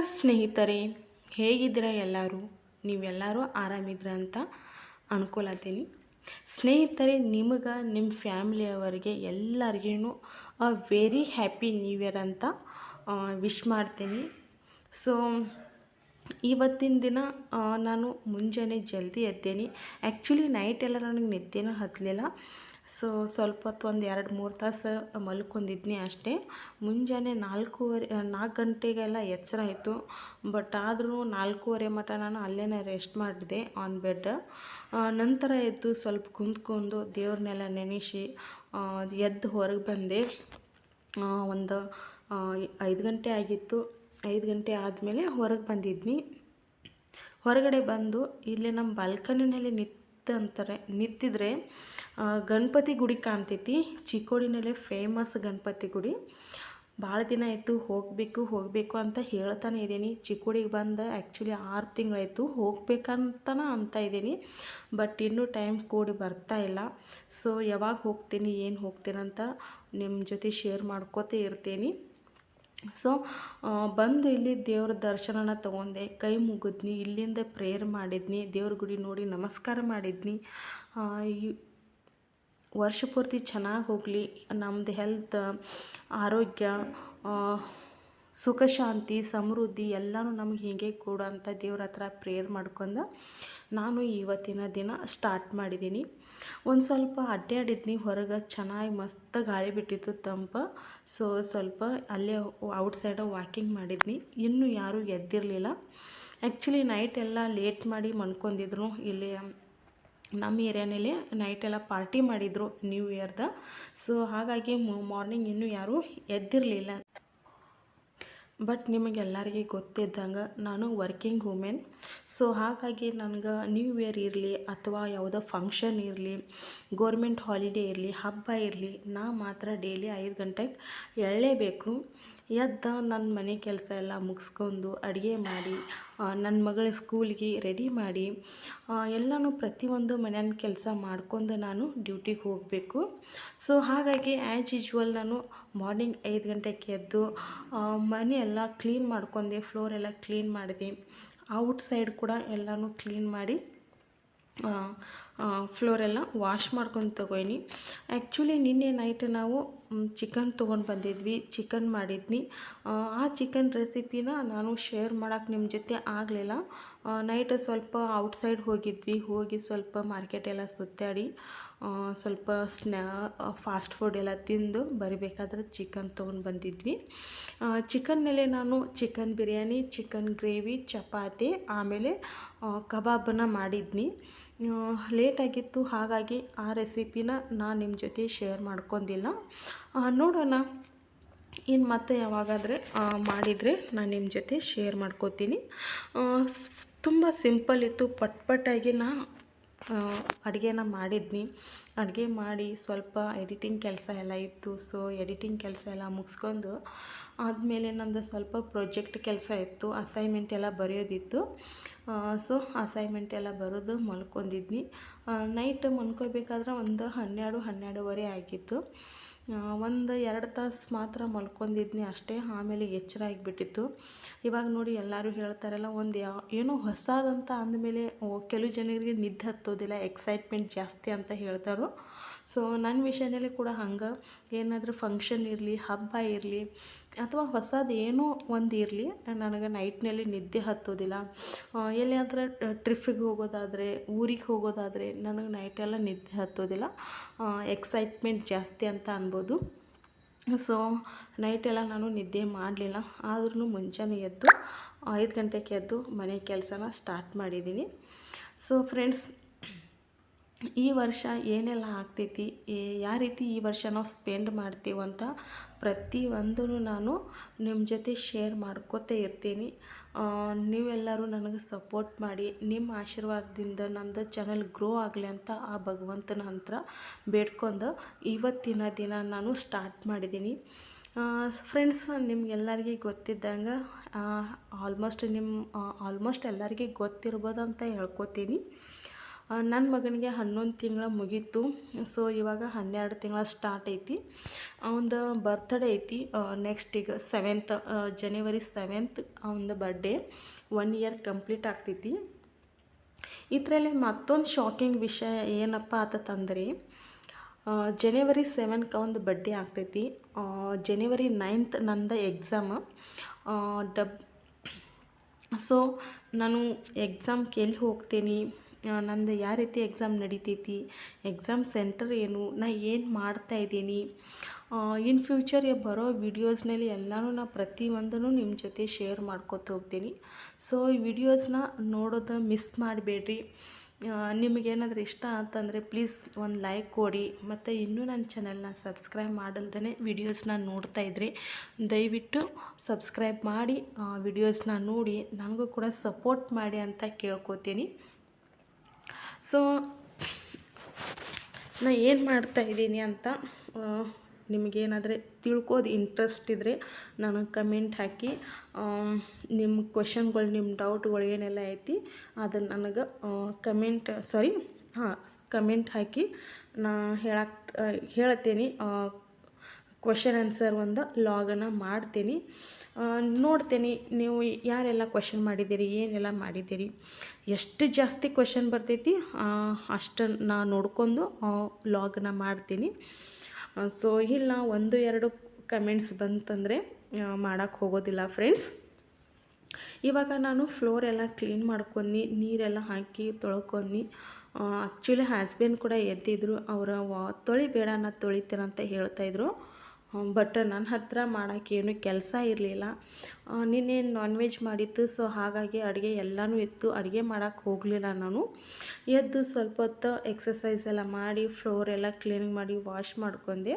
ನಮಸ್ಕಾರ ಸ್ನೇಹಿತರೆ, ಹೇಗಿದ್ದೀರಾ ಎಲ್ಲರೂ? ನೀವೆಲ್ಲರೂ ಆರಾಮಿದ್ರ ಅಂತ ಅನ್ಕೊಳತ್ತೀನಿ ಸ್ನೇಹಿತರೆ, ನಿಮಗೆ ನಿಮ್ಮ ಫ್ಯಾಮಿಲಿಯವರಿಗೆ ಎಲ್ಲರಿಗೂ ವೆರಿ ಹ್ಯಾಪಿ ನ್ಯೂ ಇಯರ್ ಅಂತ ವಿಶ್ ಮಾಡ್ತೀನಿ. ಸೊ ಇವತ್ತಿನ ದಿನ ನಾನು ಮುಂಜಾನೆ ಜಲ್ದಿ ಎದ್ದೇನೆ. ಆ್ಯಕ್ಚುಲಿ ನೈಟ್ ಎಲ್ಲ ನನಗೆ ನಿದ್ದೆನೂ ಹತ್ತಲಿಲ್ಲ ಸೊ ಸ್ವಲ್ಪ ಹೊತ್ತು ಒಂದು ಎರಡು ಮೂರು ತಾಸು ಮಲ್ಕೊಂಡಿದ್ನಿ ಅಷ್ಟೇ. ಮುಂಜಾನೆ ನಾಲ್ಕೂವರೆ ನಾಲ್ಕು ಗಂಟೆಗೆಲ್ಲ ಎಚ್ಚರ ಆಯಿತು. ಬಟ್ ಆದ್ರೂ ನಾಲ್ಕೂವರೆ ಮಟ ನಾನು ಅಲ್ಲೇ ರೆಸ್ಟ್ ಮಾಡಿದೆ ಆನ್ ಬೆಡ್ ನಂತರ ಎದ್ದು ಸ್ವಲ್ಪ ಕುಂತ್ಕೊಂಡು ದೇವ್ರನ್ನೆಲ್ಲ ನೆನೆಸಿ ಎದ್ದು ಹೊರಗೆ ಬಂದೆ. ಒಂದು ಐದು ಗಂಟೆ ಆಗಿತ್ತು. ಐದು ಗಂಟೆ ಆದಮೇಲೆ ಹೊರಗೆ ಬಂದಿದ್ನಿ. ಹೊರಗಡೆ ಬಂದು ಇಲ್ಲಿ ನಮ್ಮ ಬಾಲ್ಕನಿನಲ್ಲಿ ನಿಂತ ಅಂತಾರೆ. ನಿತ್ತಿದ್ರೆ ಗಣಪತಿ ಗುಡಿ ಕಾಣ್ತೈತಿ. ಚಿಕ್ಕೋಡಿನಲ್ಲೇ ಫೇಮಸ್ ಗಣಪತಿ ಗುಡಿ. ಭಾಳ ದಿನ ಆಯಿತು ಹೋಗಬೇಕು ಹೋಗಬೇಕು ಅಂತ ಹೇಳ್ತಾನೆ ಇದ್ದೀನಿ. ಚಿಕ್ಕೋಡಿಗೆ ಬಂದು ಆ್ಯಕ್ಚುಲಿ ಆರು ತಿಂಗಳಾಯಿತು ಹೋಗ್ಬೇಕಂತನ ಅಂತ ಇದ್ದೀನಿ. ಬಟ್ ಇನ್ನೂ ಟೈಮ್ ಕೂಡಿ ಬರ್ತಾ ಇಲ್ಲ. ಸೊ ಯಾವಾಗ ಹೋಗ್ತೀನಿ, ಏನು ಹೋಗ್ತೀನಿ ಅಂತ ನಿಮ್ಮ ಜೊತೆ ಶೇರ್ ಮಾಡ್ಕೋತೇ ಇರ್ತೀನಿ. ಸೊ ಬಂದು ಇಲ್ಲಿ ದೇವ್ರ ದರ್ಶನನ ತೊಗೊಂಡೆ. ಕೈ ಮುಗಿದ್ನಿ, ಇಲ್ಲಿಂದ ಪ್ರೇಯರ್ ಮಾಡಿದ್ನಿ. ದೇವ್ರ ಗುಡಿ ನೋಡಿ ನಮಸ್ಕಾರ ಮಾಡಿದ್ನಿ. ವರ್ಷ ಪೂರ್ತಿ ಚೆನ್ನಾಗಿ ಹೋಗಲಿ. ನಮ್ಮದು ಹೆಲ್ತ್ ಆರೋಗ್ಯ ಸುಖ, ಶಾಂತಿ, ಸಮೃದ್ಧಿ ಎಲ್ಲನೂ ನಮ್ಗೆ ಹೀಗೆ ಕೊಡು ಅಂತ ದೇವ್ರ ಹತ್ರ ಪ್ರೇಯರ್ ಮಾಡ್ಕೊಂಡು ನಾನು ಇವತ್ತಿನ ದಿನ ಸ್ಟಾರ್ಟ್ ಮಾಡಿದ್ದೀನಿ. ಒಂದು ಸ್ವಲ್ಪ ಅಡ್ಡಾಡಿದ್ನಿ ಹೊರಗೆ ಚೆನ್ನಾಗಿ ಮಸ್ತ್ ಗಾಳಿ ಬಿಟ್ಟಿತ್ತು ತಂಪ ಸೊ ಸ್ವಲ್ಪ ಅಲ್ಲೇ ಔಟ್ಸೈಡ ವಾಕಿಂಗ್ ಮಾಡಿದ್ನಿ. ಇನ್ನೂ ಯಾರೂ ಎದ್ದಿರಲಿಲ್ಲ. ಆ್ಯಕ್ಚುಲಿ ನೈಟ್ ಎಲ್ಲ ಲೇಟ್ ಮಾಡಿ ಮನ್ಕೊಂಡಿದ್ರು ಇಲ್ಲಿ ನಮ್ಮ ಏರಿಯಾನಲ್ಲಿ ನೈಟ್ ಎಲ್ಲ ಪಾರ್ಟಿ ಮಾಡಿದರು ನ್ಯೂ ಇಯರ್ದ ಸೊ ಹಾಗಾಗಿ ಮಾರ್ನಿಂಗ್ ಇನ್ನೂ ಯಾರೂ ಎದ್ದಿರಲಿಲ್ಲ. ಬಟ್ ನಿಮಗೆಲ್ಲರಿಗೆ ಗೊತ್ತಿದ್ದಂಗೆ ನಾನು ವರ್ಕಿಂಗ್ ವುಮೆನ್ ಸೊ ಹಾಗಾಗಿ ನನಗೆ ನ್ಯೂ ಇಯರ್ ಇರಲಿ ಅಥವಾ ಯಾವುದೋ ಫಂಕ್ಷನ್ ಇರಲಿ ಗೋರ್ಮೆಂಟ್ ಹಾಲಿಡೇ ಇರಲಿ, ಹಬ್ಬ ಇರಲಿ, ನಾ ಮಾತ್ರ ಡೈಲಿ ಐದು ಗಂಟೆಗೆ ಎಳ್ಳೇಬೇಕು. ಎದ್ದ ನನ್ನ ಮನೆ ಕೆಲಸ ಎಲ್ಲ ಮುಗಿಸ್ಕೊಂಡು ಅಡುಗೆ ಮಾಡಿ ನನ್ನ ಮಗಳ ಸ್ಕೂಲಿಗೆ ರೆಡಿ ಮಾಡಿ ಎಲ್ಲನೂ ಪ್ರತಿಯೊಂದು ಮನೆಯ ಕೆಲಸ ಮಾಡ್ಕೊಂಡು ನಾನು ಡ್ಯೂಟಿಗೆ ಹೋಗಬೇಕು. ಸೊ ಹಾಗಾಗಿ ಆ್ಯಸ್ ಯೂಶ್ವಲ್ ನಾನು ಮಾರ್ನಿಂಗ್ ಐದು ಗಂಟೆಗೆ ಎದ್ದು ಮನೆ ಎಲ್ಲ ಕ್ಲೀನ್ ಮಾಡ್ಕೊಂಡೆ ಫ್ಲೋರ್ ಎಲ್ಲ ಕ್ಲೀನ್ ಮಾಡಿದೆ. ಔಟ್ ಸೈಡ್ ಕೂಡ ಎಲ್ಲನೂ ಕ್ಲೀನ್ ಮಾಡಿ ಫ್ಲೋರೆಲ್ಲ ವಾಶ್ ಮಾಡ್ಕೊಂಡು ತಗೋಯ್ನಿ. ಆ್ಯಕ್ಚುಲಿ ನಿನ್ನೆ ನೈಟ್ ನಾವು ಚಿಕನ್ ತೊಗೊಂಡು ಬಂದಿದ್ವಿ ಚಿಕನ್ ಮಾಡಿದ್ನಿ. ಆ, ಚಿಕನ್ ರೆಸಿಪಿನ ನಾನು ಶೇರ್ ಮಾಡೋಕ್ಕೆ ನಿಮ್ಮ ಜೊತೆ ಆಗಲಿಲ್ಲ. ನೈಟ್ ಸ್ವಲ್ಪ ಔಟ್ಸೈಡ್ ಹೋಗಿದ್ವಿ ಹೋಗಿ ಸ್ವಲ್ಪ ಮಾರ್ಕೆಟ್ ಎಲ್ಲ ಸುತ್ತಾಡಿ ಸ್ವಲ್ಪ ಸ್ನ್ಯಾ ಫಾಸ್ಟ್ ಫುಡ್ ಎಲ್ಲ ತಿಂದು ಬರಬೇಕಾದ್ರೆ ಚಿಕನ್ ತೊಗೊಂಡು ಬಂದಿದ್ವಿ. ಚಿಕನ್ ಮೇಲೆ ನಾನು chicken biryani chicken gravy chapati ಆಮೇಲೆ ಕಬಾಬನ್ನ ಮಾಡಿದ್ನಿ. ಲೇಟಾಗಿತ್ತು ಹಾಗಾಗಿ ಆ ರೆಸಿಪಿನ ನಾನು ನಿಮ್ಮ ಜೊತೆ ಶೇರ್ ಮಾಡ್ಕೊಂಡಿಲ್ಲ. ನೋಡೋಣ. ಇನ್ನು ಮತ್ತೆ ಯಾವಾಗಾದರೆ ಮಾಡಿದರೆ ನಾನು ನಿಮ್ಮ ಜೊತೆ ಶೇರ್ ಮಾಡ್ಕೋತೀನಿ. ತುಂಬ ಸಿಂಪಲ್ ಇತ್ತು ಪಟ್ ಪಟ್ಟಾಗಿ ನಾ ಅಡುಗೆನ ಮಾಡಿದ್ನಿ. ಅಡುಗೆ ಮಾಡಿ ಸ್ವಲ್ಪ ಎಡಿಟಿಂಗ್ ಕೆಲಸ ಎಲ್ಲ ಇತ್ತು. ಸೊ ಎಡಿಟಿಂಗ್ ಕೆಲಸ ಎಲ್ಲ ಮುಗಿಸ್ಕೊಂಡು ಆದಮೇಲೆ ನಂದು ಸ್ವಲ್ಪ ಪ್ರಾಜೆಕ್ಟ್ ಕೆಲಸ ಇತ್ತು. ಅಸೈನ್ಮೆಂಟ್ ಎಲ್ಲ ಬರೆಯೋದಿತ್ತು. ಸೊ ಅಸೈನ್ಮೆಂಟ್ ಎಲ್ಲ ಬರೋದು ಮಲ್ಕೊಂಡಿದ್ನಿ. ನೈಟ್ ಮಲ್ಕೋಬೇಕಾದ್ರೆ ಒಂದು ಹನ್ನೆರಡು, ಹನ್ನೆರಡುವರೆ ಆಗಿತ್ತು. ಒಂದು ಎರಡು ತಾಸು ಮಾತ್ರ ಮಲ್ಕೊಂಡಿದ್ನಿ, ಅಷ್ಟೇ ಆಮೇಲೆ ಎಚ್ಚರ ಆಗಿಬಿಟ್ಟಿತ್ತು. ಇವಾಗ ನೋಡಿ ಎಲ್ಲರೂ ಹೇಳ್ತಾರಲ್ಲ, ಒಂದು ಯಾವ ಏನೋ ಹೊಸದಂತ ಅಂದಮೇಲೆ ಕೆಲವು ಜನರಿಗೆ ನಿದ್ದೆ ಹತ್ತೋದಿಲ್ಲ ಎಕ್ಸೈಟ್ಮೆಂಟ್ ಜಾಸ್ತಿ ಅಂತ ಹೇಳ್ತಾರೋ. ಸೊ ನನ್ನ ವಿಷಯದಲ್ಲಿ ಕೂಡ ಹಂಗೆ. ಏನಾದರೂ ಫಂಕ್ಷನ್ ಇರಲಿ, ಹಬ್ಬ ಇರಲಿ, ಅಥವಾ ಹೊಸದು ಏನೋ ಒಂದು ಇರಲಿ, ನನಗೆ ನೈಟ್ನಲ್ಲಿ ನಿದ್ದೆ ಹತ್ತೋದಿಲ್ಲ. ಎಲ್ಲಿಯಾದರೂ ಟ್ರಿಪ್ಪಿಗೆ ಹೋಗೋದಾದರೆ, ಊರಿಗೆ ಹೋಗೋದಾದರೆ ನನಗೆ ನೈಟೆಲ್ಲ ನಿದ್ದೆ ಹತ್ತೋದಿಲ್ಲ. ಎಕ್ಸೈಟ್ಮೆಂಟ್ ಜಾಸ್ತಿ ಅಂತ ಅನ್ಬೋದು. ಸೊ ನೈಟೆಲ್ಲ ನಾನು ನಿದ್ದೆ ಮಾಡಲಿಲ್ಲ. ಆದ್ರೂ ಮುಂಜಾನೆ ಎದ್ದು, ಐದು ಗಂಟೆಗೆ ಎದ್ದು ಮನೆ ಕೆಲಸನ ಸ್ಟಾರ್ಟ್ ಮಾಡಿದ್ದೀನಿ ಸೊ ಫ್ರೆಂಡ್ಸ್ ಈ ವರ್ಷ ಏನೆಲ್ಲ ಆಗ್ತೈತಿ? ಯಾವ ರೀತಿ ಈ ವರ್ಷ ನಾವು ಸ್ಪೆಂಡ್ ಮಾಡ್ತೀವಂತ ಪ್ರತಿಯೊಂದೂ ನಾನು ನಿಮ್ಮ ಜೊತೆ ಶೇರ್ ಮಾಡ್ಕೋತೇ ಇರ್ತೀನಿ. ನೀವೆಲ್ಲರೂ ನನಗೆ ಸಪೋರ್ಟ್ ಮಾಡಿ ನಿಮ್ಮ ಆಶೀರ್ವಾದದಿಂದ ನಂದು ಚಾನಲ್ ಗ್ರೋ ಆಗಲಿ ಅಂತ ಆ ಭಗವಂತನ ಹತ್ರ ಬೇಡ್ಕೊಂಡು ಇವತ್ತಿನ ದಿನ ನಾನು ಸ್ಟಾರ್ಟ್ ಮಾಡಿದ್ದೀನಿ. ಫ್ರೆಂಡ್ಸ್ ನಿಮ್ಗೆಲ್ಲರಿಗೆ ಗೊತ್ತಿದ್ದಂಗೆ ಆಲ್ಮೋಸ್ಟ್ ನಿಮ್ಮ ಆಲ್ಮೋಸ್ಟ್ ಎಲ್ಲರಿಗೆ ಗೊತ್ತಿರ್ಬೋದು ಅಂತ ಹೇಳ್ಕೊತೀನಿ. ನನ್ನ ಮಗನಿಗೆ ಹನ್ನೊಂದು ತಿಂಗಳ ಮುಗೀತು. ಸೊ ಇವಾಗ ಹನ್ನೆರಡು ತಿಂಗಳ ಸ್ಟಾರ್ಟ್ ಐತಿ. ಅವನದು ಬರ್ತ್ಡೇ ಐತಿ. ನೆಕ್ಸ್ಟ್ ಈಗ ಸೆವೆಂತ್ ಜನವರಿ ಸೆವೆಂತ್ ಅವನದು ಬರ್ಡೇ ಒನ್ ಇಯರ್ ಕಂಪ್ಲೀಟ್ ಆಗ್ತೈತಿ. ಇದರಲ್ಲಿ ಮತ್ತೊಂದು ಶಾಕಿಂಗ್ ವಿಷಯ ಏನಪ್ಪ ಆತಂದ್ರೆ ಜನವರಿ ಸೆವೆನ್ಗೆ ಒಂದು ಬರ್ಡೇ ಆಗ್ತೈತಿ. ಜನವರಿ ನೈನ್ತ್ ನಂದು ಎಕ್ಸಾಮ್ ಡಬ್ ಸೊ ನಾನು ಎಕ್ಸಾಮ್ಗೆ ಎಲ್ಲಿ ಹೋಗ್ತೀನಿ. ನಂದು ಯಾವ ರೀತಿ ಎಕ್ಸಾಮ್ ನಡಿತೈತಿ? ಎಕ್ಸಾಮ್ ಸೆಂಟರ್ ಏನು? ನಾ ಏನು ಮಾಡ್ತಾ ಇದ್ದೀನಿ? ಇನ್ ಫ್ಯೂಚರ್ ಬರೋ ವಿಡಿಯೋಸ್ನಲ್ಲಿ ಎಲ್ಲನೂ ನಾ ಪ್ರತಿಯೊಂದನ್ನು ನಿಮ್ಮ ಜೊತೆ ಶೇರ್ ಮಾಡ್ಕೊತ ಹೋಗ್ತೀನಿ. ಸೊ ಈ ವಿಡಿಯೋಸ್ನ ನೋಡೋದು ಮಿಸ್ ಮಾಡಬೇಡ್ರಿ. ನಿಮಗೇನಾದರೂ ಇಷ್ಟ ಅಂತಂದರೆ ಪ್ಲೀಸ್ ಒಂದು ಲೈಕ್ ಕೊಡಿ. ಮತ್ತು ಇನ್ನೂ ನನ್ನ ಚಾನಲ್ನ ಸಬ್ಸ್ಕ್ರೈಬ್ ಮಾಡಲ್ದೇ ವಿಡಿಯೋಸ್ನ ನೋಡ್ತಾ ಇದ್ರಿ. ದಯವಿಟ್ಟು ಸಬ್ಸ್ಕ್ರೈಬ್ ಮಾಡಿ ವಿಡಿಯೋಸ್ನ ನೋಡಿ. ನನಗೂ ಕೂಡ ಸಪೋರ್ಟ್ ಮಾಡಿ ಅಂತ ಕೇಳ್ಕೊತೀನಿ. ಸೊ ನಾ ಏನು ಮಾಡ್ತಾ ಇದ್ದೀನಿ ಅಂತ ನಿಮಗೇನಾದರೆ ತಿಳ್ಕೋದು ಇಂಟ್ರೆಸ್ಟ್ ಇದ್ದರೆ ನನಗೆ ಕಮೆಂಟ್ ಹಾಕಿ ನಿಮ್ಮ ಕ್ವೆಶನ್ಗಳು ನಿಮ್ಮ ಡೌಟ್ಗಳು ಏನೆಲ್ಲ ಐತಿ ಅದನ್ನು ನನಗೆ ಕಮೆಂಟ್ ಸಾರಿ ಹಾಂ ಕಮೆಂಟ್ ಹಾಕಿ ನಾ ಹೇಳಕ್ಕೆ ಹೇಳ್ತೀನಿ ಕ್ವಶನ್ ಆನ್ಸರ್ ಒಂದು ಲಾಗನ್ನು ಮಾಡ್ತೀನಿ. ನೋಡ್ತೀನಿ ನೀವು ಯಾರೆಲ್ಲ ಕ್ವಶನ್ ಮಾಡಿದ್ದೀರಿ, ಏನೆಲ್ಲ ಮಾಡಿದ್ದೀರಿ, ಎಷ್ಟು ಜಾಸ್ತಿ ಕ್ವೆಶನ್ ಬರ್ತೈತಿ ಅಷ್ಟನ್ನು ನಾ ನೋಡ್ಕೊಂಡು ಲಾಗನ್ನ ಮಾಡ್ತೀನಿ. ಸೊ ಇಲ್ಲ ಒಂದು, ಎರಡು ಕಮೆಂಟ್ಸ್ ಬಂತಂದರೆ ಮಾಡೋಕ್ಕೆ ಹೋಗೋದಿಲ್ಲ ಫ್ರೆಂಡ್ಸ್ ಇವಾಗ ನಾನು ಫ್ಲೋರ್ ಎಲ್ಲ ಕ್ಲೀನ್ ಮಾಡ್ಕೊಂಡು, ನೀರೆಲ್ಲ ಹಾಕಿ ತೊಳ್ಕೊಂಡು ಆ್ಯಕ್ಚುಲಿ ಹಸ್ಬೆಂಡ್ ಕೂಡ ಎದ್ದಿದ್ರು, ಅವರ, ವಾ, ತೊಳಿಬೇಡ ನಾ ತೊಳಿತೇನಂತ ಹೇಳ್ತಾಯಿದ್ರು ಬಟ್ ನನ್ನ ಹತ್ರ ಮಾಡೋಕ್ಕೇನು ಕೆಲಸ ಇರಲಿಲ್ಲ. ನಿನ್ನೆ ನಾನ್ ವೆಜ್ ಮಾಡಿತ್ತು ಸೊ ಹಾಗಾಗಿ ಅಡುಗೆ ಎಲ್ಲನೂ ಇತ್ತು. ಅಡುಗೆ ಮಾಡೋಕ್ಕೆ ಹೋಗಲಿಲ್ಲ ನಾನು. ಎದ್ದು ಸ್ವಲ್ಪ ಹೊತ್ತು ಎಕ್ಸಸೈಸ್ ಎಲ್ಲ ಮಾಡಿ ಫ್ಲೋರ್ ಎಲ್ಲ ಕ್ಲೀನ್ ಮಾಡಿ ವಾಶ್ ಮಾಡ್ಕೊಂಡೆ.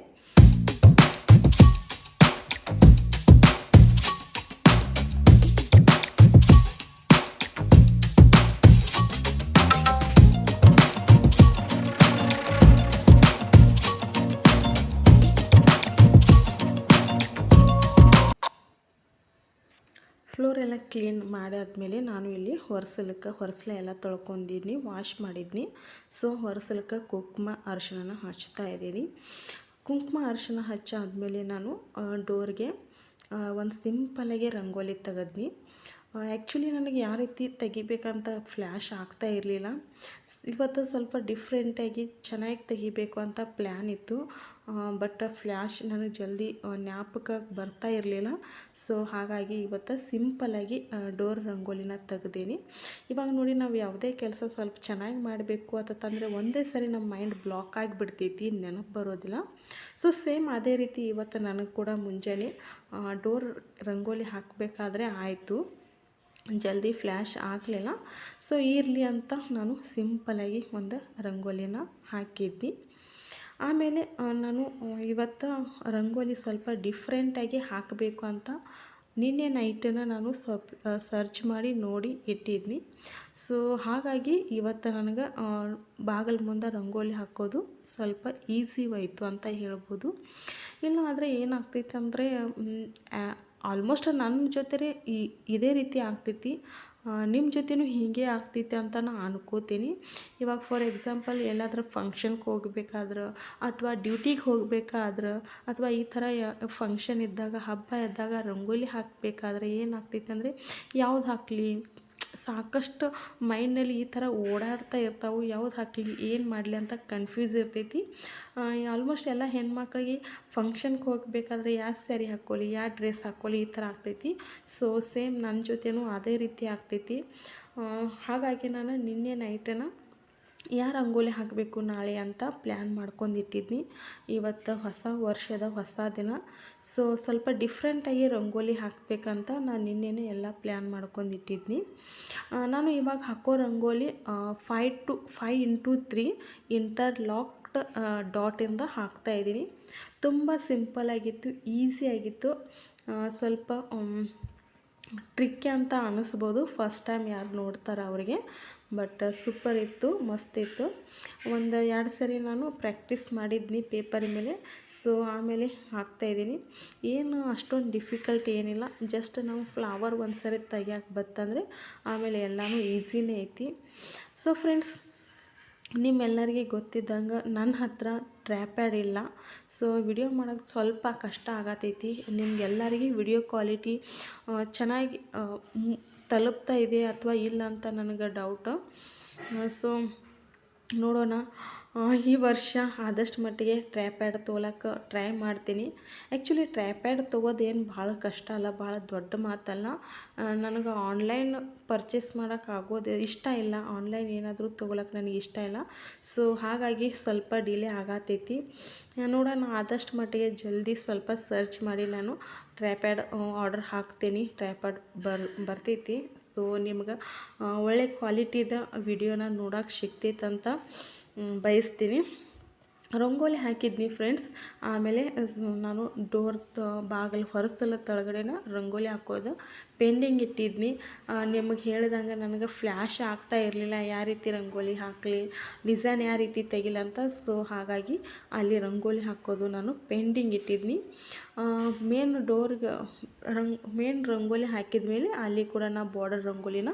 ಕ್ಲೀನ್ ಮಾಡಾದ್ಮೇಲೆ ನಾನು ಇಲ್ಲಿ ಹೊರಸಲಕ್ಕೆ ಹೊರಸಲ ಎಲ್ಲ ತೊಳ್ಕೊಂಡಿದ್ದೀನಿ ವಾಶ್ ಮಾಡಿದ್ನಿ. ಸೊ ಹೊರಸಲಕ್ಕೆ ಕುಂಕುಮ ಅರಿಶಿನ ಹಚ್ತಾ ಇದ್ದೀನಿ. ಕುಂಕುಮ ಅರಿಶಿನ ಹಚ್ಚಾದಮೇಲೆ ನಾನು ಡೋರ್ಗೆ ಒಂದು ಸಿಂಪಲಾಗಿ ರಂಗೋಲಿ ತೆಗೆದ್ನಿ. ಆ್ಯಕ್ಚುಲಿ ನನಗೆ ಯಾವ ರೀತಿ ತೆಗಿಬೇಕಂತ ಫ್ಲ್ಯಾಶ್ ಆಗ್ತಾ ಇರಲಿಲ್ಲ. ಇವತ್ತು ಸ್ವಲ್ಪ ಡಿಫ್ರೆಂಟಾಗಿ ಚೆನ್ನಾಗಿ ತೆಗಿಬೇಕು ಅಂತ ಪ್ಲ್ಯಾನ್ ಇತ್ತು. ಬಟ್ ಫ್ಲ್ಯಾಶ್ ನನಗೆ ಜಲ್ದಿ ಜ್ಞಾಪಕಕ್ಕೆ ಬರ್ತಾ ಇರಲಿಲ್ಲ. ಸೊ ಹಾಗಾಗಿ ಇವತ್ತು ಸಿಂಪಲಾಗಿ ಡೋರ್ ರಂಗೋಲಿನ ತೆಗ್ದೀನಿ. ಇವಾಗ ನೋಡಿ ನಾವು ಯಾವುದೇ ಕೆಲಸ ಸ್ವಲ್ಪ ಚೆನ್ನಾಗಿ ಮಾಡಬೇಕು ಅಂತಂದರೆ ಒಂದೇ ಸರಿ ನಮ್ಮ ಮೈಂಡ್ ಬ್ಲಾಕ್ ಆಗಿಬಿಡ್ತೈತಿ, ನೆನಪು ಬರೋದಿಲ್ಲ. ಸೊ ಸೇಮ್ ಅದೇ ರೀತಿ ಇವತ್ತು ನನಗೆ ಕೂಡ ಮುಂಜಾನೆ ಡೋರ್ ರಂಗೋಲಿ ಹಾಕಬೇಕಾದ್ರೆ ಆಯಿತು. ಜಲ್ದಿ ಫ್ಲ್ಯಾಶ್ ಆಗಲಿಲ್ಲ. ಸೊ ಇರಲಿ ಅಂತ ನಾನು ಸಿಂಪಲಾಗಿ ಒಂದು ರಂಗೋಲಿನ ಹಾಕಿದ್ವಿ ಆಮೇಲೆ ನಾನು ಇವತ್ತು ರಂಗೋಲಿ ಸ್ವಲ್ಪ ಡಿಫ್ರೆಂಟಾಗಿ ಹಾಕಬೇಕು ಅಂತ ನಿನ್ನೆ ನೈಟನ್ನು ನಾನು ಸ್ವಲ್ಪ ಸರ್ಚ್ ಮಾಡಿ ನೋಡಿ ಇಟ್ಟಿದ್ನಿ. ಸೊ ಹಾಗಾಗಿ ಇವತ್ತು ನನಗೆ ಬಾಗಿಲ ಮುಂದೆ ರಂಗೋಲಿ ಹಾಕೋದು ಸ್ವಲ್ಪ ಈಸಿ ಹೋಯ್ತು ಅಂತ ಹೇಳ್ಬೋದು. ಇಲ್ಲ ಆದರೆ ಏನಾಗ್ತೈತೆ ಅಂದರೆ ಆಲ್ಮೋಸ್ಟ್ ನನ್ನ ಜೊತೆ ಈ ಇದೇ ರೀತಿ ಆಗ್ತೈತಿ. ನಿಮ್ಮ ಜೊತೆನೂ ಹೀಗೆ ಆಗ್ತೈತೆ ಅಂತ ನಾನು ಅನ್ಕೋತೀನಿ. ಇವಾಗ ಫಾರ್ ಎಕ್ಸಾಂಪಲ್ ಎಲ್ಲಾದರೂ ಫಂಕ್ಷನ್ಗೆ ಹೋಗ್ಬೇಕಾದ್ರೆ ಅಥವಾ ಡ್ಯೂಟಿಗೆ ಹೋಗಬೇಕಾದ್ರೆ ಅಥವಾ ಈ ಥರ ಫಂಕ್ಷನ್ ಇದ್ದಾಗ, ಹಬ್ಬ ಇದ್ದಾಗ ರಂಗೋಲಿ ಹಾಕಬೇಕಾದ್ರೆ ಏನಾಗ್ತೈತೆ ಅಂದರೆ ಯಾವ್ದು ಹಾಕಲಿ? ಸಾಕಷ್ಟು ಮೈಂಡ್ನಲ್ಲಿ ಈ ಥರ ಓಡಾಡ್ತಾ ಇರ್ತಾವೆ, ಯಾವ್ದು ಹಾಕಲಿ, ಏನು ಮಾಡಲಿ ಅಂತ ಕನ್ಫ್ಯೂಸ್ ಇರ್ತೈತಿ. ಆಲ್ಮೋಸ್ಟ್ ಎಲ್ಲ ಹೆಣ್ಮಕ್ಳಿಗೆ ಫಂಕ್ಷನ್ಗೆ ಹೋಗಬೇಕಾದ್ರೆ ಯಾವ ಸ್ಯಾರಿ ಹಾಕ್ಕೊಳ್ಳಿ ಯಾವ ಡ್ರೆಸ್ ಹಾಕ್ಕೊಳ್ಳಿ ಈ ಥರ ಆಗ್ತೈತಿ. ಸೊ ಸೇಮ್ ನನ್ನ ಜೊತೆನೂ ಅದೇ ರೀತಿ ಆಗ್ತೈತಿ. ಹಾಗಾಗಿ ನಾನು ನಿನ್ನೆ ನೈಟನ್ನು ಯಾವ ರಂಗೋಲಿ ಹಾಕಬೇಕು ನಾಳೆ ಅಂತ ಪ್ಲ್ಯಾನ್ ಮಾಡ್ಕೊಂಡಿಟ್ಟಿದ್ನಿ ಇವತ್ತು ಹೊಸ ವರ್ಷದ ಹೊಸ ದಿನ. ಸೊ ಸ್ವಲ್ಪ ಡಿಫ್ರೆಂಟಾಗಿ ರಂಗೋಲಿ ಹಾಕಬೇಕಂತ ನಾನು ನಿನ್ನೆನೇ ಎಲ್ಲ ಪ್ಲ್ಯಾನ್ ಮಾಡ್ಕೊಂಡಿಟ್ಟಿದ್ನಿ ನಾನು ಇವಾಗ ಹಾಕೋ rangoli five to five into three interlocked ಡಾಟಿಂದ ಹಾಕ್ತಾಯಿದ್ದೀನಿ ತುಂಬ ಸಿಂಪಲಾಗಿತ್ತು ಈಸಿಯಾಗಿತ್ತು ಸ್ವಲ್ಪ ಟ್ರಿಕ್ಕಿ ಅಂತ ಅನ್ನಿಸ್ಬೋದು ಫಸ್ಟ್ ಟೈಮ್ ಯಾರು ನೋಡ್ತಾರೆ ಅವರಿಗೆ. ಬಟ್ ಸೂಪರ್ ಇತ್ತು, ಮಸ್ತ್ ಇತ್ತು. ಒಂದು ಎರಡು ಸರಿ ನಾನು ಪ್ರಾಕ್ಟೀಸ್ ಮಾಡಿದ್ನಿ ಪೇಪರ್ ಮೇಲೆ. ಸೊ ಆಮೇಲೆ ಹಾಕ್ತಾಯಿದ್ದೀನಿ ಏನು ಅಷ್ಟೊಂದು ಡಿಫಿಕಲ್ಟ್ ಏನಿಲ್ಲ. ಜಸ್ಟ್ ನಾವು ಫ್ಲವರ್ ಒಂದು ಸರಿ ತೆಗಿಯಕ್ಕೆ ಬತ್ತಂದರೆ ಆಮೇಲೆ ಎಲ್ಲನೂ ಈಸಿನೇ ಐತಿ. ಸೊ ಫ್ರೆಂಡ್ಸ್ ನಿಮ್ಮೆಲ್ಲರಿಗೆ ಗೊತ್ತಿದ್ದಂಗೆ ನನ್ನ ಹತ್ರ ಟ್ರ್ಯಾಪ್ಯಾಡ್ ಇಲ್ಲ. ಸೊ ವಿಡಿಯೋ ಮಾಡೋಕ್ಕೆ ಸ್ವಲ್ಪ ಕಷ್ಟ ಆಗತೈತಿ. ನಿಮ್ಗೆಲ್ಲರಿಗೆ ವಿಡಿಯೋ ಕ್ವಾಲಿಟಿ ಚೆನ್ನಾಗಿ ತಲುಪ್ತಾ ಇದೆ ಅಥವಾ ಇಲ್ಲ ಅಂತ ನನಗೆ ಡೌಟು ಸೊ ನೋಡೋಣ. ಈ ವರ್ಷ ಆದಷ್ಟು ಮಟ್ಟಿಗೆ ಟ್ರ್ಯಾಪ್ಯಾಡ್ ತೊಗೊಳಕ್ಕೆ ಟ್ರೈ ಮಾಡ್ತೀನಿ. ಆ್ಯಕ್ಚುಲಿ ಟ್ರ್ಯಾಪ್ಯಾಡ್ ತೊಗೋದೇನು ಭಾಳ ಕಷ್ಟ ಅಲ್ಲ, ಭಾಳ ದೊಡ್ಡ ಮಾತಲ್ಲ. ನನಗೆ ಆನ್ಲೈನ್ ಪರ್ಚೇಸ್ ಮಾಡೋಕೆ ಇಷ್ಟ ಇಲ್ಲ. ಆನ್ಲೈನ್ ಏನಾದರೂ ತೊಗೊಳಕ್ಕೆ ನನಗೆ ಇಷ್ಟ ಇಲ್ಲ. ಸೊ ಹಾಗಾಗಿ ಸ್ವಲ್ಪ ಡಿಲೇ ಆಗತೈತಿ. ನೋಡೋಣ, ಆದಷ್ಟು ಮಟ್ಟಿಗೆ ಜಲ್ದಿ ಸ್ವಲ್ಪ ಸರ್ಚ್ ಮಾಡಿ ನಾನು. ಟ್ರ್ಯಾಪ್ಯಾಡ್ ಆರ್ಡರ್ ಹಾಕ್ತೀನಿ. ಟ್ರ್ಯಾಪ್ಯಾಡ್ ಬರ್ ಬರ್ತೈತಿ. ಸೊ ನಿಮ್ಗೆ ಒಳ್ಳೆ ಕ್ವಾಲಿಟಿದ ವಿಡಿಯೋನ ನೋಡೋಕೆ ಸಿಗ್ತೈತಂತ ಬಯಸ್ತೀನಿ. ರಂಗೋಲಿ ಹಾಕಿದ್ನಿ ಫ್ರೆಂಡ್ಸ್ ಆಮೇಲೆ ನಾನು ಡೋರ್ ಬಾಗಿಲು ಹೊರಸಲ ತಳಗಡೆನ ರಂಗೋಲಿ ಹಾಕೋದು ಪೆಂಡಿಂಗ್ ಇಟ್ಟಿದ್ನಿ. ನಿಮಗೆ ಹೇಳ್ದಂಗೆ ನನಗೆ ಫ್ಲ್ಯಾಶ್ ಆಗ್ತಾ ಇರಲಿಲ್ಲ. ಯಾವ ರೀತಿ ರಂಗೋಲಿ ಹಾಕಲಿ ಡಿಸೈನ್ ಯಾವ ರೀತಿ ತೆಗಿಲ್ಲ ಅಂತ. ಸೊ ಹಾಗಾಗಿ ಅಲ್ಲಿ ರಂಗೋಲಿ ಹಾಕೋದು ನಾನು ಪೆಂಡಿಂಗ್ ಇಟ್ಟಿದ್ನಿ. ಮೇನ್ ಡೋರ್ಗೆ ರಂಗ್ ಮೇನ್ ರಂಗೋಲಿ ಹಾಕಿದ ಮೇಲೆ ಅಲ್ಲಿ ಕೂಡ ನಾ ಬಾರ್ಡರ್ ರಂಗೋಲಿನ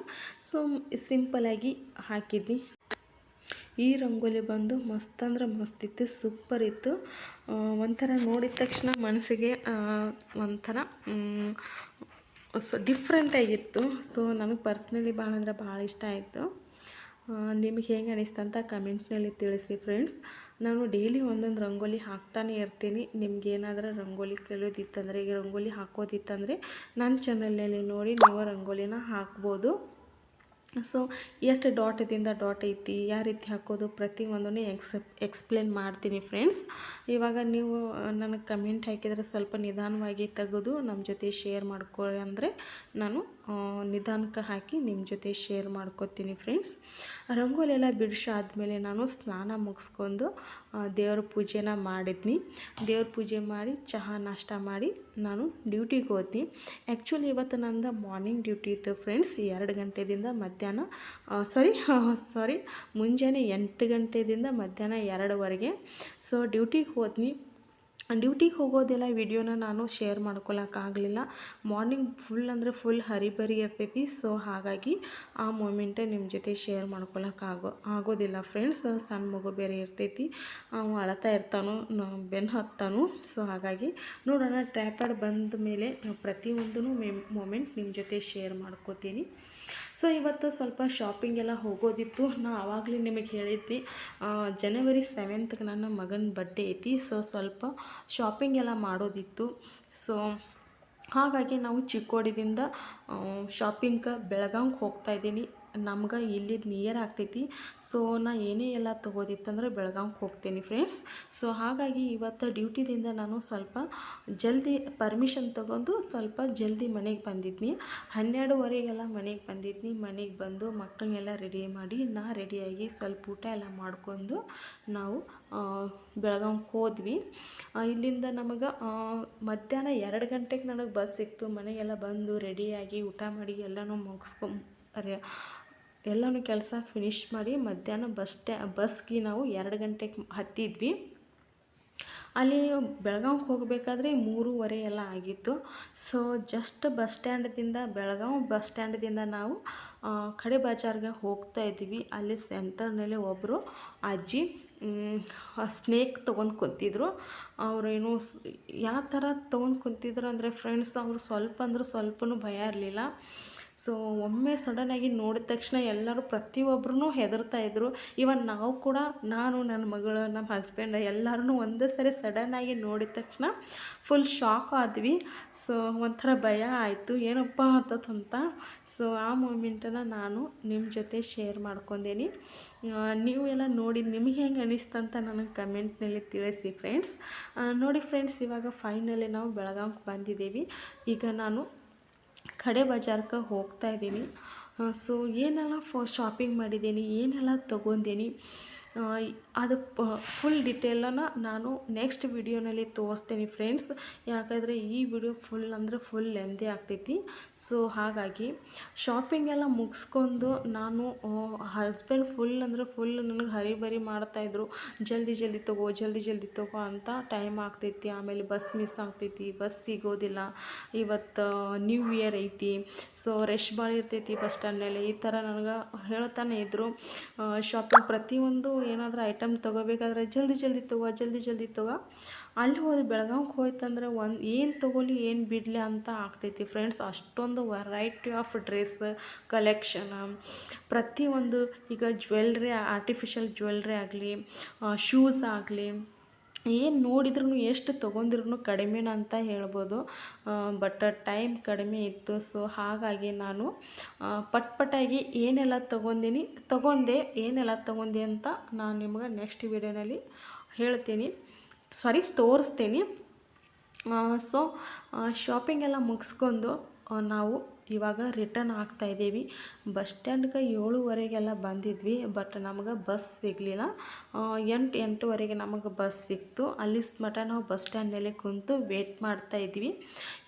ಸೊ ಸಿಂಪಲಾಗಿ ಹಾಕಿದ್ನಿ. ಈ ರಂಗೋಲಿ ಬಂದು ಮಸ್ತ್ ಅಂದ್ರೆ ಮಸ್ತ್ ಇತ್ತು ಸೂಪರ್ ಇತ್ತು. ಒಂಥರ ನೋಡಿದ ತಕ್ಷಣ ಮನಸ್ಸಿಗೆ ಒಂಥರ ಸೊ ಡಿಫ್ರೆಂಟ್ ಆಗಿತ್ತು. ಸೊ ನನಗೆ ಪರ್ಸ್ನಲಿ ಭಾಳ ಅಂದ್ರೆ ಭಾಳ ಇಷ್ಟ ಆಯಿತು. ನಿಮಗೆ ಹೇಗೆ ಅನಿಸ್ತು ಅಂತ ಕಮೆಂಟ್ನಲ್ಲಿ ತಿಳಿಸಿ ಫ್ರೆಂಡ್ಸ್ ನಾನು ಡೈಲಿ ಒಂದೊಂದು ರಂಗೋಲಿ ಹಾಕ್ತಾನೆ ಇರ್ತೀನಿ. ನಿಮ್ಗೆ ಏನಾದರೂ ರಂಗೋಲಿ ಕೇಳೋದಿತ್ತಂದರೆ ಈಗ ರಂಗೋಲಿ ಹಾಕೋದಿತ್ತಂದರೆ ನನ್ನ ಚಾನಲ್ನಲ್ಲಿ ನೋಡಿ ನೀವು ರಂಗೋಲಿನ ಹಾಕ್ಬೋದು. ಸೊ ಎಷ್ಟು ಡಾಟದಿಂದ ಡಾಟ್ ಐತಿ. ಯಾವ ರೀತಿ ಹಾಕೋದು ಪ್ರತಿಯೊಂದನ್ನು ಎಕ್ಸೆಪ್ ಎಕ್ಸ್ಪ್ಲೇನ್ ಮಾಡ್ತೀನಿ ಫ್ರೆಂಡ್ಸ್ ಇವಾಗ ನೀವು ನನಗೆ ಕಮೆಂಟ್ ಹಾಕಿದರೆ ಸ್ವಲ್ಪ ನಿಧಾನವಾಗಿ ತೆಗೆದು ನಮ್ಮ ಜೊತೆ ಶೇರ್ ಮಾಡ್ಕೊಳ್ಳಿ ಅಂದರೆ ನಾನು ನಿಧಾನಕ್ಕೆ ಹಾಕಿ ನಿಮ್ಮ ಜೊತೆ ಶೇರ್ ಮಾಡ್ಕೊತೀನಿ ಫ್ರೆಂಡ್ಸ್ ರಂಗೋಲಿ ಎಲ್ಲ ಬಿಡಿಸಾದ್ಮೇಲೆ ನಾನು ಸ್ನಾನ ಮುಗಿಸ್ಕೊಂಡು ದೇವ್ರ ಪೂಜೆನ ಮಾಡಿದ್ನಿ. ದೇವ್ರ ಪೂಜೆ ಮಾಡಿ, ಚಹಾ ನಾಷ್ಟ ಮಾಡಿ ನಾನು ಡ್ಯೂಟಿಗೆ ಹೋದ್ನಿ. ಆ್ಯಕ್ಚುಲಿ ಇವತ್ತು ನಂದು ಮಾರ್ನಿಂಗ್ ಡ್ಯೂಟಿ ಇತ್ತು ಫ್ರೆಂಡ್ಸ್ ಎರಡು ಗಂಟೆದಿಂದ ಮಧ್ಯಾಹ್ನ ಸಾರಿ ಸಾರಿ ಮುಂಜಾನೆ ಎಂಟು ಗಂಟೆದಿಂದ ಮಧ್ಯಾಹ್ನ ಎರಡುವರೆಗೆ. ಸೊ ಡ್ಯೂಟಿಗೆ ಹೋದ್ನಿ. ಡ್ಯೂಟಿಗೆ ಹೋಗೋದೆಲ್ಲ ವಿಡಿಯೋನ ನಾನು ಶೇರ್ ಮಾಡ್ಕೊಳಕ್ಕಾಗಲಿಲ್ಲ. ಮಾರ್ನಿಂಗ್ ಫುಲ್ ಅಂದರೆ ಫುಲ್ ಹರಿಬರಿ ಇರ್ತೈತಿ. ಸೊ ಹಾಗಾಗಿ ಆ ಮೂಮೆಂಟೇ ನಿಮ್ಮ ಜೊತೆ ಶೇರ್ ಮಾಡ್ಕೊಳಕ್ಕಾಗೋ ಆಗೋದಿಲ್ಲ ಫ್ರೆಂಡ್ಸ್. ಸಣ್ಣ ಮಗು ಬೇರೆ ಇರ್ತೈತಿ. ಅವ ಅಳತಾ ಇರ್ತಾನು ಬೆನ್ನು ಹತ್ತಾನು. ಸೊ ಹಾಗಾಗಿ ನೋಡೋಣ. ಟ್ರ್ಯಾಪರ್ ಬಂದ ಮೇಲೆ ಪ್ರತಿಯೊಂದೂ ಮೆಮ್ ಮೂಮೆಂಟ್ ನಿಮ್ಮ ಜೊತೆ ಶೇರ್ ಮಾಡ್ಕೋತೀನಿ. ಸೊ ಇವತ್ತು ಸ್ವಲ್ಪ ಶಾಪಿಂಗ್ ಎಲ್ಲ ಹೋಗೋದಿತ್ತು. ನಾ ಆವಾಗಲೇ ನಿಮಗೆ ಹೇಳಿದ್ನಿ ಜನವರಿ ಸೆವೆಂತ್ಗೆ ನನ್ನ ಮಗನ ಬರ್ಡೇ ಐತಿ. ಸೊ ಸ್ವಲ್ಪ ಶಾಪಿಂಗ್ ಎಲ್ಲ ಮಾಡೋದಿತ್ತು. ಸೊ ಹಾಗಾಗಿ ನಾವು ಚಿಕ್ಕೋಡಿದಿಂದ ಶಾಪಿಂಗ್ಗೆ ಬೆಳಗಾಂಗೆ ಹೋಗ್ತಾ ಇದ್ದೀನಿ. ನಮ್ಗೆ ಇಲ್ಲಿದ್ದು ನಿಯರ್ ಆಗ್ತೈತಿ. ಸೊ ನಾ ಏನೇ ಎಲ್ಲ ತಗೋದಿತ್ತಂದ್ರೆ ಬೆಳಗಾವಿಗೆ ಹೋಗ್ತೀನಿ ಫ್ರೆಂಡ್ಸ್ ಸೊ ಹಾಗಾಗಿ ಇವತ್ತು ಡ್ಯೂಟಿದಿಂದ ನಾನು ಸ್ವಲ್ಪ ಜಲ್ದಿ ಪರ್ಮಿಷನ್ ತೊಗೊಂಡು ಸ್ವಲ್ಪ ಜಲ್ದಿ ಮನೆಗೆ ಬಂದಿದ್ನಿ. ಹನ್ನೆರಡುವರೆಗೆಲ್ಲ ಮನೆಗೆ ಬಂದಿದ್ನಿ. ಮನೆಗೆ ಬಂದು ಮಕ್ಕಳನ್ನೆಲ್ಲ ರೆಡಿ ಮಾಡಿ, ನಾ ರೆಡಿಯಾಗಿ ಸ್ವಲ್ಪ ಊಟ ಎಲ್ಲ ಮಾಡ್ಕೊಂಡು ನಾವು ಬೆಳಗಾವಿಗೆ ಹೋದ್ವಿ. ಇಲ್ಲಿಂದ ನಮಗೆ ಮಧ್ಯಾಹ್ನ ಎರಡು ಗಂಟೆಗೆ ನನಗೆ ಬಸ್ ಸಿಕ್ತು. ಮನೆಗೆಲ್ಲ ಬಂದು ರೆಡಿಯಾಗಿ ಊಟ ಮಾಡಿ ಎಲ್ಲನೂ ಮುಗಿಸ್ಕೊಂಡ್ ಎಲ್ಲನೂ ಕೆಲಸ ಫಿನಿಶ್ ಮಾಡಿ ಮಧ್ಯಾಹ್ನ ಬಸ್ ಸ್ಟ್ಯಾ ಬಸ್ಗೆ ನಾವು ಎರಡು ಗಂಟೆಗೆ ಹತ್ತಿದ್ವಿ. ಅಲ್ಲಿ ಬೆಳಗಾವಿಗೆ ಹೋಗಬೇಕಾದ್ರೆ ಮೂರುವರೆ ಎಲ್ಲ ಆಗಿತ್ತು. ಸೊ ಜಸ್ಟ್ ಬಸ್ ಸ್ಟ್ಯಾಂಡ್ದಿಂದ ಬೆಳಗಾವಿ ಬಸ್ ಸ್ಟ್ಯಾಂಡ್ದಿಂದ ನಾವು ಕಡೆ ಬಜಾರ್ಗೆ ಹೋಗ್ತಾ ಇದ್ವಿ. ಅಲ್ಲಿ ಸೆಂಟರ್ನಲ್ಲಿ ಒಬ್ಬರು ಅಜ್ಜಿ ಸ್ನೇಕ್ ತೊಗೊಂಡು ಕುಂತಿದ್ರು. ಅವರೇನು ಯಾವ ಥರ ತೊಗೊಂಡು ಕುಂತಿದ್ರು ಅಂದರೆ ಫ್ರೆಂಡ್ಸ್ ಅವರು ಸ್ವಲ್ಪ ಅಂದ್ರೆ ಸ್ವಲ್ಪನೂ ಭಯ ಇರಲಿಲ್ಲ. ಸೊ ಒಮ್ಮೆ ಸಡನ್ನಾಗಿ ನೋಡಿದ ತಕ್ಷಣ ಎಲ್ಲರೂ ಪ್ರತಿಯೊಬ್ಬರೂ ಹೆದರ್ತಾ ಇದ್ದರು ಇವನ್ ನಾವು ಕೂಡ, ನಾನು, ನನ್ನ ಮಗಳು, ನಮ್ಮ ಹಸ್ಬೆಂಡ್ ಎಲ್ಲರೂ ಒಂದೇ ಸರಿ ಸಡನ್ನಾಗಿ ನೋಡಿದ ತಕ್ಷಣ ಫುಲ್ ಶಾಕ್ ಆದ್ವಿ. ಸೊ ಒಂಥರ ಭಯ ಆಯಿತು. ಏನಪ್ಪ ಅಂತ ಸೊ ಆ ಮೂಮೆಂಟನ್ನು ನಾನು ನಿಮ್ಮ ಜೊತೆ ಶೇರ್ ಮಾಡ್ಕೊಂಡೇನಿ. ನೀವು ಎಲ್ಲ ನೋಡಿ ನಿಮಗೆ ಹೆಂಗೆ ಅನಿಸ್ತಂತ ನನಗೆ ಕಮೆಂಟ್ನಲ್ಲಿ ತಿಳಿಸಿ ಫ್ರೆಂಡ್ಸ್ ನೋಡಿ ಫ್ರೆಂಡ್ಸ್ ಇವಾಗ ಫೈನಲಿ ನಾವು ಬೆಳಗಾವಿಗೆ ಬಂದಿದ್ದೀವಿ ಈಗ ನಾನು ಕಡೆ ಬಜಾರ್ಗೆ ಹೋಗ್ತಾ ಇದ್ದೀನಿ ಸೊ ಏನೆಲ್ಲ ಫ ಶಾಪಿಂಗ್ ಮಾಡಿದ್ದೀನಿ ಏನೆಲ್ಲ ತೊಗೊಂಡೀನಿ ಅದು ಫುಲ್ ಡಿಟೇಲನ್ನು ನಾನು ನೆಕ್ಸ್ಟ್ ವಿಡಿಯೋನಲ್ಲಿ ತೋರಿಸ್ತೀನಿ ಫ್ರೆಂಡ್ಸ್ ಯಾಕಂದರೆ ಈ ವಿಡಿಯೋ ಫುಲ್ ಅಂದರೆ ಫುಲ್ ಲೆಂದಿ ಆಗ್ತೈತಿ. ಸೊ ಹಾಗಾಗಿ ಶಾಪಿಂಗ್ ಎಲ್ಲ ಮುಗಿಸ್ಕೊಂಡು ನಾನು ಹಸ್ಬೆಂಡ್ ಫುಲ್ ಅಂದರೆ ಫುಲ್ ನನಗೆ ಹರಿಬರಿ ಮಾಡ್ತಾಯಿದ್ರು ಜಲ್ದಿ ಜಲ್ದಿ ತಗೋ, ಜಲ್ದಿ ಜಲ್ದಿ ತಗೋ ಅಂತ ಟೈಮ್ ಆಗ್ತೈತಿ. ಆಮೇಲೆ ಬಸ್ ಮಿಸ್ ಆಗ್ತೈತಿ ಬಸ್ ಸಿಗೋದಿಲ್ಲ. ಇವತ್ತು ನ್ಯೂ ಇಯರ್ ಐತಿ. ಸೊ ರಶ್ ಭಾಳ ಇರ್ತೈತಿ ಬಸ್ ಸ್ಟ್ಯಾಂಡ್ನಲ್ಲಿ ಈ ಥರ ನನಗೆ ಹೇಳ್ತಾನೆ ಇದ್ದರು ಶಾಪಿಂಗ್ ಪ್ರತಿಯೊಂದು ಏನಾದರೂ ಐಟಮ್ ತೊಗೋಬೇಕಾದ್ರೆ ಜಲ್ದಿ ಜಲ್ದಿ ತಗೋ, ಜಲ್ದಿ ಜಲ್ದಿ ತಗೋ. ಅಲ್ಲಿ ಹೋದ್ರೆ ಬೆಳಗಾವಿಗೆ ಹೋಯ್ತಂದ್ರೆ ಒಂದು ಏನು ತೊಗೊಲಿ ಏನು ಬಿಡಲಿ ಅಂತ ಆಗ್ತೈತಿ ಫ್ರೆಂಡ್ಸ್ ಅಷ್ಟೊಂದು ವೆರೈಟಿ ಆಫ್ ಡ್ರೆಸ್ ಕಲೆಕ್ಷನ್ ಪ್ರತಿಯೊಂದು ಈಗ ಜ್ಯುವೆಲ್ರಿ ಆರ್ಟಿಫಿಷಿಯಲ್ ಜ್ಯುವೆಲ್ರಿ ಆಗಲಿ ಶೂಸ್ ಆಗಲಿ ಏನು ನೋಡಿದ್ರೂ ಎಷ್ಟು ತೊಗೊಂಡಿದ್ರು ಕಡಿಮೆನ ಅಂತ ಹೇಳ್ಬೋದು. ಬಟ್ ಟೈಮ್ ಕಡಿಮೆ ಇತ್ತು. ಸೊ ಹಾಗಾಗಿ ನಾನು ಪಟ್ಪಟಾಗಿ ಏನೆಲ್ಲ ತೊಗೊಂಡಿನಿ, ತೊಗೊಂಡೆ, ಏನೆಲ್ಲ ತೊಗೊಂಡೆ ಅಂತ ನಾನು ನಿಮ್ಗೆ ನೆಕ್ಸ್ಟ್ ವಿಡಿಯೋನಲ್ಲಿ ಹೇಳ್ತೀನಿ. ಸಾರಿ ತೋರಿಸ್ತೀನಿ. ಸೊ ಶಾಪಿಂಗೆಲ್ಲ ಮುಗಿಸ್ಕೊಂಡು ನಾವು ಇವಾಗ ರಿಟರ್ನ್ ಆಗ್ತಾ ಇದ್ದೀವಿ. ಬಸ್ ಸ್ಟ್ಯಾಂಡ್ಗೆ ಏಳುವರೆಗೆಲ್ಲ ಬಂದಿದ್ವಿ ಬಟ್ ನಮ್ಗೆ ಬಸ್ ಸಿಗಲಿಲ್ಲ. ಎಂಟು, ಎಂಟುವರೆಗೆ ನಮಗೆ ಬಸ್ ಸಿಕ್ತು. ಅಲ್ಲಿ ಮಟ ನಾವು ಬಸ್ ಸ್ಟ್ಯಾಂಡ್ನಲ್ಲಿ ಕುಂತು ವೇಟ್ ಮಾಡ್ತಾ ಮಾಡ್ತಾಯಿದ್ವಿ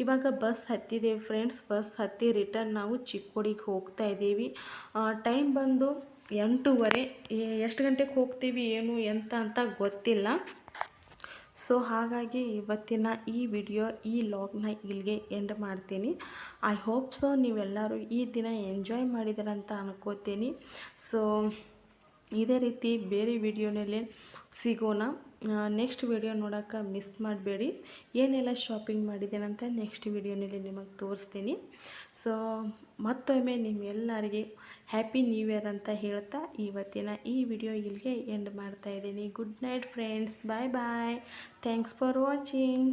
ಇವಾಗ ಬಸ್ ಹತ್ತಿದ್ದೀವಿ ಫ್ರೆಂಡ್ಸ್ ಬಸ್ ಹತ್ತಿ ರಿಟರ್ನ್ ನಾವು ಚಿಕ್ಕೋಡಿಗೆ ಹೋಗ್ತಾ ಇದ್ದೀವಿ. ಟೈಮ್ ಬಂದು ಎಂಟೂವರೆ ಎಷ್ಟು ಗಂಟೆಗೆ ಹೋಗ್ತೀವಿ, ಏನು, ಎಂತ ಅಂತ ಗೊತ್ತಿಲ್ಲ. ಸೊ ಹಾಗಾಗಿ ಇವತ್ತಿನ ಈ ವಿಡಿಯೋ ಈ ಲಾಗ್ನ ಇಲ್ಲಿಗೆ ಎಂಡ್ ಮಾಡ್ತೀನಿ. ಐ ಹೋಪ್ ಸೊ ನೀವೆಲ್ಲರೂ ಈ ದಿನ ಎಂಜಾಯ್ ಮಾಡಿದಿರಂತ ಅನ್ಕೋತೀನಿ. ಸೊ ಇದೇ ರೀತಿ ಬೇರೆ ವಿಡಿಯೋನಲ್ಲಿ ಸಿಗೋಣ. ನೆಕ್ಸ್ಟ್ ವಿಡಿಯೋ ನೋಡೋಕ್ಕೆ ಮಿಸ್ ಮಾಡಬೇಡಿ. ಏನೆಲ್ಲ ಶಾಪಿಂಗ್ ಮಾಡಿದ್ದೇನಂತ ನೆಕ್ಸ್ಟ್ ವಿಡಿಯೋನಲ್ಲಿ ನಿಮಗೆ ತೋರಿಸ್ತೀನಿ. ಸೊ ಮತ್ತೊಮ್ಮೆ ನಿಮ್ಮೆಲ್ಲರಿಗೆ ಹ್ಯಾಪಿ ನ್ಯೂ ಇಯರ್ ಅಂತ ಹೇಳ್ತಾ ಇವತ್ತಿನ ಈ ವಿಡಿಯೋ ಇಲ್ಲಿಗೆ ಎಂಡ್ ಮಾಡ್ತಾ ಇದ್ದೀನಿ. Good night friends bye bye thanks for watching